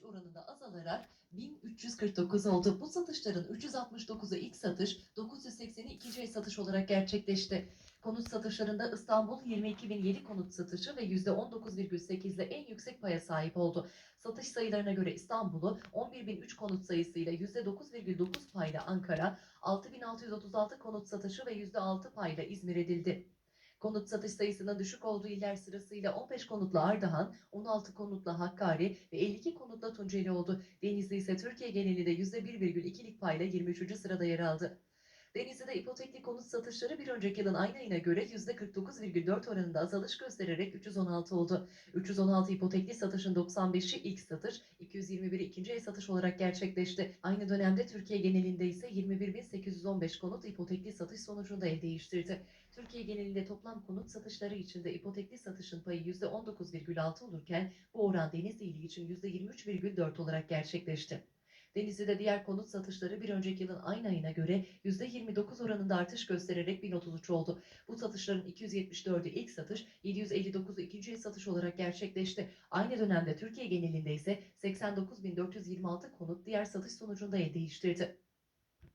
%53 oranında azalarak 1349 oldu. Bu satışların 369'u ilk satış, 980'i ikinci el satış olarak gerçekleşti. Konut satışlarında İstanbul 22.007 konut satışı ve %19,8 ile en yüksek paya sahip oldu. Satış sayılarına göre İstanbul'u 11.003 konut sayısıyla %9,9 payla Ankara, 6.636 konut satışı ve %6 payla İzmir edildi. Konut satış sayısının düşük olduğu iller sırasıyla 15 konutla Ardahan, 16 konutla Hakkari ve 52 konutla Tunceli oldu. Denizli ise Türkiye genelinde %1,2'lik payla 23. sırada yer aldı. Denizli'de ipotekli konut satışları bir önceki yılın aynı ayına göre %49,4 oranında azalış göstererek 316 oldu. 316 ipotekli satışın 95'i ilk satış, 221'i ikinci el satış olarak gerçekleşti. Aynı dönemde Türkiye genelinde ise 21.815 konut ipotekli satış sonucunda el değiştirdi. Türkiye genelinde toplam konut satışları içinde ipotekli satışın payı %19,6 olurken bu oran Denizli ili için %23,4 olarak gerçekleşti. Denizli'de diğer konut satışları bir önceki yılın aynı ayına göre %29 oranında artış göstererek 1033 oldu. Bu satışların 274'ü ilk satış, 759'u ikinci el satış olarak gerçekleşti. Aynı dönemde Türkiye genelinde ise 89.426 konut diğer satış sonucunda el değiştirdi.